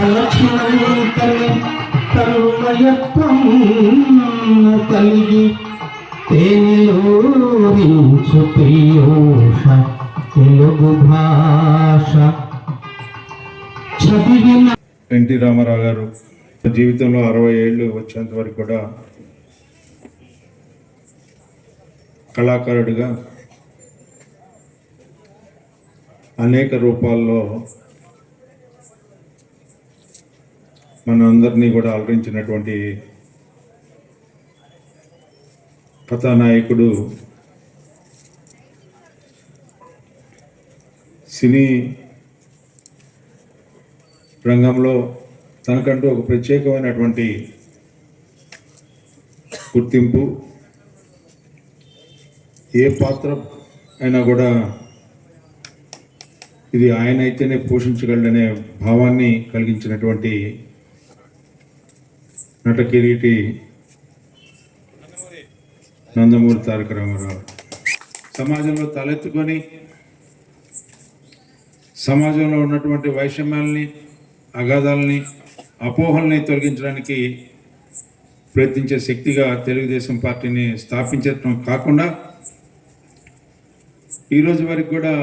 చల్లని తన్మయత్వం కలిగి తేనిలోరించు ప్రియోష తెలుగు భాష చదివిన ఎన్టీ రామారావు గారు జీవితంలో అరవై ఏళ్ళు వచ్చేంత వరకు కూడా కళాకారుడిగా అనేక రూపాల్లో మన అందరినీ కూడా అలరించినటువంటి కథానాయకుడు సినీ రంగంలో తనకంటూ ఒక ప్రత్యేకమైనటువంటి గుర్తింపు. ఏ పాత్ర అయినా కూడా ఇది ఆయన అయితేనే పోషించగలడనే భావాన్ని కలిగించినటువంటి నట కిరీటి నందమూరి తారక రామారావు. సమాజంలో తలెత్తుకొని సమాజంలో ఉన్నటువంటి వైషమ్యాల్ని అగాధాలని అపోహల్ని తొలగించడానికి ప్రయత్నించే శక్తిగా తెలుగుదేశం పార్టీని స్థాపించడం కాకుండా ఈరోజు వరకు కూడా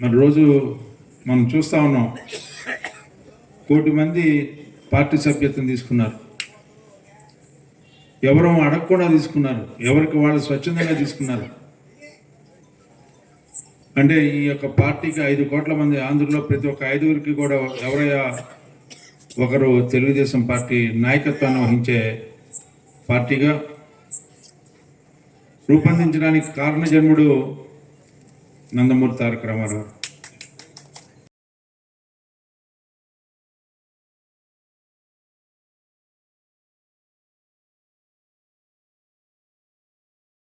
మన రోజు మనం చూస్తూ ఉన్నాం. కోటి మంది పార్టీ సభ్యత్వం తీసుకున్నారు. ఎవరో అడగకుండా తీసుకున్నారు. ఎవరికి వాళ్ళు స్వచ్ఛందంగా తీసుకున్నారు. అంటే ఈ యొక్క పార్టీకి ఐదు కోట్ల మంది ఆంధ్రలో ప్రతి ఒక్క ఐదుగురికి కూడా ఎవరయ్యా ఒకరు తెలుగుదేశం పార్టీ నాయకత్వాన్ని వహించే పార్టీగా రూపొందించడానికి కారణజన్ముడు నందమూరి తారక రామారావు.